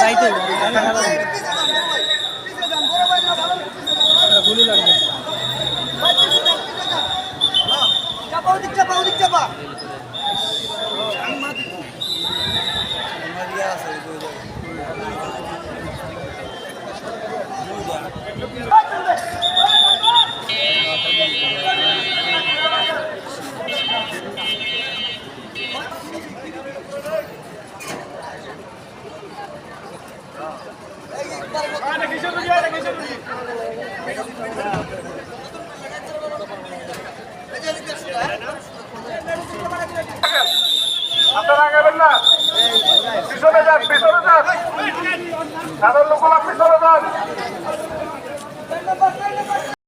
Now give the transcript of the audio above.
যাইতে গুলি লাগবে চাপা ওদিক চাপা চাপা আপনারা আগাবেন না? পিছনে যান পিছনে যান। সাধারণ লোকরা পিছনে যান।